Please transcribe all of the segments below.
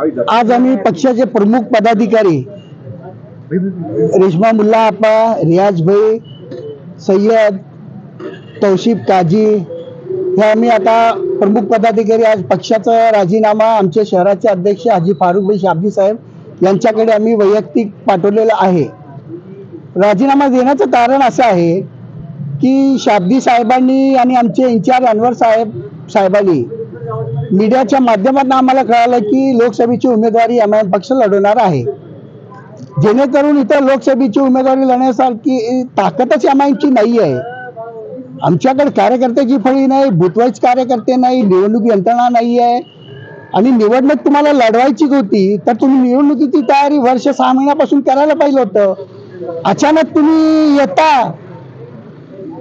आज आम्ही पक्षाचे प्रमुख पदाधिकारी रेशमा मुल्ला आपा रियाज भाई सय्यद तौशिफ काजी हे आम्ही आता प्रमुख पदाधिकारी आज पक्षाचा राजीनामा आमचे शहराचे अध्यक्ष हाजी फारुख भाई शाबजी साहेब यांच्याकडे आम्ही वैयक्तिक पाठवलेला आहे. राजीनामा देण्याचं कारण असं आहे की शाबजी साहेबांनी आणि आमचे इन्चार्ज अनवर साहेब साहेबांनी मीडियाच्या माध्यमातून आम्हाला कळालं की लोकसभेची उमेदवारी एम आय पक्ष लढवणार आहे. जेणेकरून इथं लोकसभेची उमेदवारी लढण्यासारखी ताकदच एम आयची नाही आहे. आमच्याकडे कार्यकर्त्याची फळी नाही भूतवाईज कार्यकर्ते नाही निवडणूक यंत्रणा नाही आहे. आणि निवडणूक तुम्हाला लढवायचीच होती तर तुम्ही निवडणुकीची तयारी वर्ष सहा महिन्यापासून करायला पाहिजे होतं. अचानक तुम्ही येता.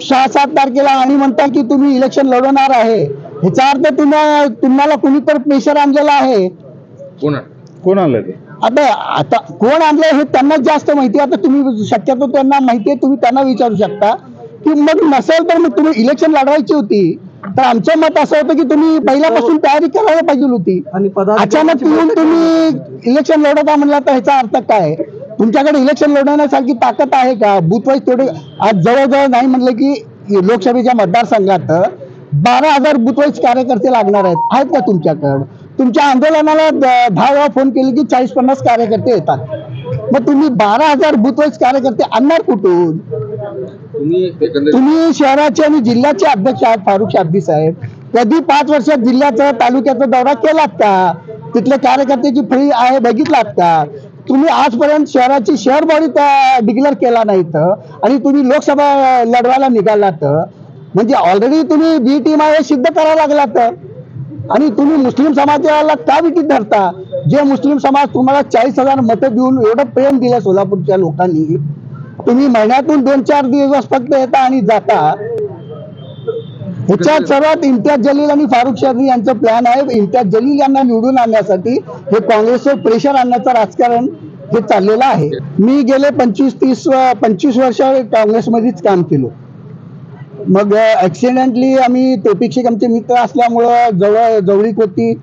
सहा सात तारखेला आणि म्हणता की तुम्ही इलेक्शन लढवणार आहे. ह्याचा अर्थ तुम्हाला तुम्हाला कुणीतरी प्रेशर आणलेला आहे. कोण? कोण आलं ते? आता आता कोण आणलंय हे त्यांनाच जास्त माहिती आहे. आता तुम्ही शक्यतो त्यांना माहिती आहे तुम्ही त्यांना विचारू शकता. की मग नसेल तर मग तुम्ही इलेक्शन लढवायची होती. तर आमचं मत असं होतं की तुम्ही पहिल्यापासून तयारी करायला पाहिजे होती. आणि अचानक येऊन तुम्ही इलेक्शन लढवता म्हणला तर ह्याचा अर्थ काय? तुमच्याकडे इलेक्शन लढवण्यासारखी ताकद आहे का? बुथ वाईज तेवढे आज जवळजवळ नाही म्हणलं की लोकसभेच्या मतदारसंघात बारा हजार बुथ वाईज कार्यकर्ते लागणार आहेत. आहेत का तुमच्याकडं? तुमच्या आंदोलनाला दहा वेळा फोन केले की चाळीस पन्नास कार्यकर्ते येतात. मग तुम्ही बारा हजार बुथ वाईज कार्यकर्ते आणणार कुठून? तुम्ही शहराचे आणि जिल्ह्याचे अध्यक्ष आहात फारुख शाब्दी साहेब. कधी पाच वर्षात जिल्ह्याचा तालुक्याचा दौरा केलात का? तिथल्या कार्यकर्त्याची फळी आहे बघितलात का? तुम्ही आजपर्यंत शहराची शहर बॉडी डिक्लेअर केला नाही तर आणि तुम्ही लोकसभा लढवायला निघालात. म्हणजे ऑलरेडी तुम्ही बी टीम आहे सिद्ध करायला लागलात. आणि तुम्ही मुस्लिम समाजाला का विटीत धरता? जे मुस्लिम समाज तुम्हाला चाळीस हजार मतं देऊन एवढं प्रेम दिलं सोलापूरच्या लोकांनी तुम्ही महिन्यातून दोन चार दिवस फक्त येता आणि जाता. ह्याच्यात सर्वात इम्तियाज जलील आणि फारुख शादी यांचं प्लॅन आहे. इम्तियाज जलील यांना निवडून आणण्यासाठी हे काँग्रेसवर प्रेशर आणण्याचं राजकारण हे चाललेलं आहे. मी गेले पंचवीस तीस पंचवीस वर्ष काँग्रेसमध्येच काम केलं. मग ऍक्सिडेंटली आम्ही टोपिक आमचे मित्र असल्यामुळं जवळ जवळीक होती.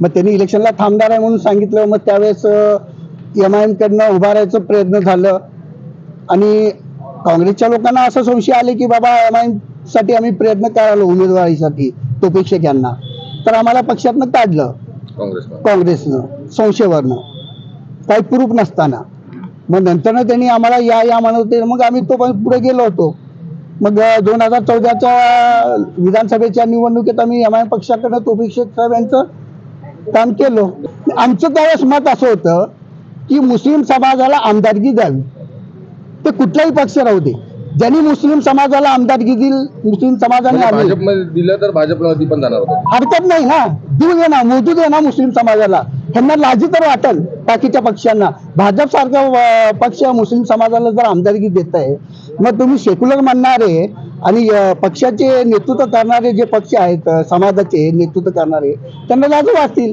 मग त्यांनी इलेक्शनला थांबणार आहे म्हणून सांगितलं. मग त्यावेळेस एम आय एमकडनं उभारायचं प्रयत्न झालं. आणि काँग्रेसच्या लोकांना असं संशय आले की बाबा एम आयसाठी आम्ही प्रयत्न करायला उमेदवारीसाठी टोपेक्षक यांना तर आम्हाला पक्षातनं काढलं. काँग्रेस काँग्रेसनं संशयवरनं. काही प्रूफ नसताना. मग नंतरनं त्यांनी आम्हाला या या म्हणत होते. मग आम्ही तो पण पुढे गेलो होतो. मग दोन हजार चौदाच्या विधानसभेच्या निवडणुकीत आम्ही एम आय पक्षाकडनं तोफिक शेख साहेब यांचं काम केलं. आमचं त्यावेळेस मत असं होतं की मुस्लिम समाजाला आमदारकी द्यावी. ते कुठलाही पक्ष राहू दे. ज्यांनी मुस्लिम समाजाला आमदारकी दिली मुस्लिम समाजाने भाजपमध्ये दिलं तर भाजपला पण जाणार हरकत नाही ना. देऊ दे ना मोजू दे ना मुस्लिम समाजाला. त्यांना लाजी तर वाटेल बाकीच्या पक्षांना. भाजप सारखा पक्ष मुस्लिम समाजाला जर आमदारकी देत आहे मग तुम्ही सेक्युलर म्हणणारे आणि पक्षाचे नेतृत्व करणारे जे पक्ष आहेत समाजाचे नेतृत्व करणारे त्यांना लाजू वाटतील.